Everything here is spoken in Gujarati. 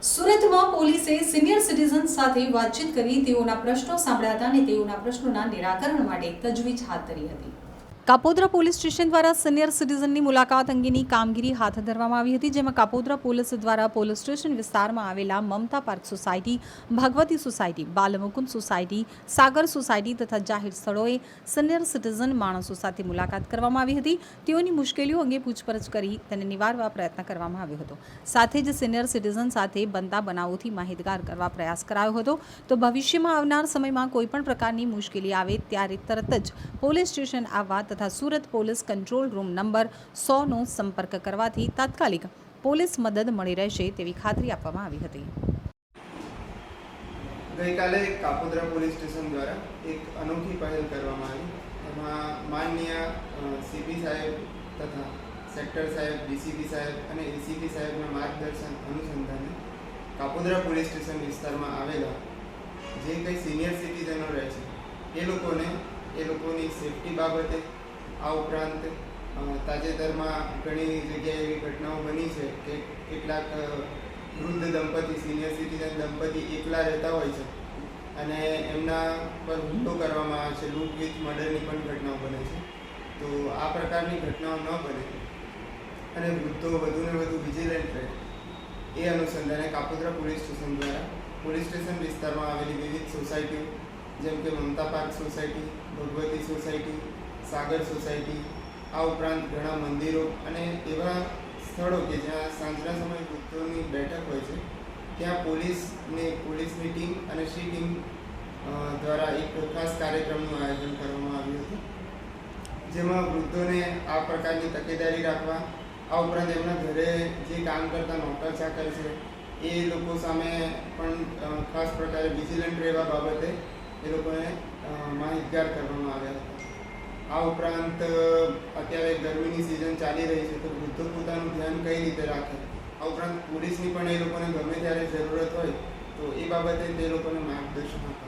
સુરતમાં પોલીસે સિનિયર સિટીઝન સાથે વાતચીત કરી તેઓના પ્રશ્નો સાંભળ્યા હતા અને તેઓના પ્રશ્નોના નિરાકરણ માટે તજવીજ હાથ ધરી હતી. કાપોદ્રા પોલીસ સ્ટેશન દ્વારા સિનિયર સિટીઝનની મુલાકાત અંગેની કામગીરી હાથ ધરવામાં આવી હતી, જેમાં કાપોદ્રા પોલીસ દ્વારા પોલીસ સ્ટેશન વિસ્તારમાં આવેલા Mamata park society, Bhagwati society, Balmukund society, Sagar society તથા જાહેર સ્થળોએ સિનિયર સિટીઝન માણસો સાથે મુલાકાત કરવામાં આવી હતી. તેઓની મુશ્કેલીઓ અંગે પૂછપરછ કરી તેને નિવારવા પ્રયત્ન કરવામાં આવ્યો હતો. સાથે જ સિનિયર સિટીઝન સાથે બનતા બનાવોથી માહિતગાર કરવા પ્રયાસ કરાયો હતો. તો ભવિષ્યમાં આવનાર સમયમાં કોઈપણ પ્રકારની મુશ્કેલી આવે ત્યારે તરત જ પોલીસ સ્ટેશન આવવા તથા Surat police control room number સોનો સંપર્ક કરવાથી તાત્કાલિક પોલીસ મદદ મળી રહેશે તેવી ખાતરી આપવામાં આવી હતી. ગઈકાલે કાપોદ્રા પોલીસ સ્ટેશન દ્વારા એક અનોખી પહેલ કરવામાં આવી. એમાં માનનીય સીપી સાહેબ તથા સેક્ટર સાહેબ ડીસીપી સાહેબ અને એસીપી સાહેબના માર્ગદર્શન અનુસંધાને કાપોદ્રા પોલીસ સ્ટેશન વિસ્તારમાં આવેલા જે કંઈ સિનિયર સિટીઝનો રહે છે, એ લોકોને, એ લોકોની સેફટી બાબતે આ ઉપરાંત તાજેતરમાં ઘણી જગ્યાએ એવી ઘટનાઓ બની છે કે કેટલાક વૃદ્ધ દંપતી સિનિયર સિટીઝન દંપતી એકલા રહેતા હોય છે. અને એમના પર હુમલો કરવામાં આવે છે. લૂંટ વિથ મર્ડરની પણ ઘટનાઓ બને છે. તો આ પ્રકારની ઘટનાઓ ન બને. અને વૃદ્ધો વધુને વધુ વિજિલન્ટ રહે. એ અનુસંધાને કાપોદ્રા પોલીસ સ્ટેશન દ્વારા, પોલીસ સ્ટેશન વિસ્તારમાં આવેલી વિવિધ સોસાયટીઓ, જેમ કે Mamata park society, Bhagwati society Sagar society, આ ઉપરાંત ઘણા મંદિરો અને એવા સ્થળો કે જ્યાં સાંજના સમયે વૃદ્ધોની બેઠક હોય છે, ત્યાં પોલીસને પોલીસની ટીમ અને સી ટીમ દ્વારા એક ખાસ કાર્યક્રમનું આયોજન કરવામાં આવ્યું હતું. જેમાં વૃદ્ધોને આ પ્રકારની તકેદારી રાખવા, આ ઉપરાંત એમના ઘરે જે કામ કરતા નોકર ચાકર છે, એ લોકો સામે પણ ખાસ પ્રકારે વિજિલન્ટ રહેવા બાબતે એ લોકોને માહિતગાર કરવામાં આવ્યા આ ઉપરાંત અત્યારે ગરમીની સિઝન ચાલી રહી છે, તો વૃદ્ધો પોતાનું ધ્યાન કઈ રીતે રાખે? આ ઉપરાંત પોલીસની પણ એ લોકોને ગમે ત્યારે જરૂરત હોય, તો એ બાબતે તે લોકોને માર્ગદર્શન આપવાનું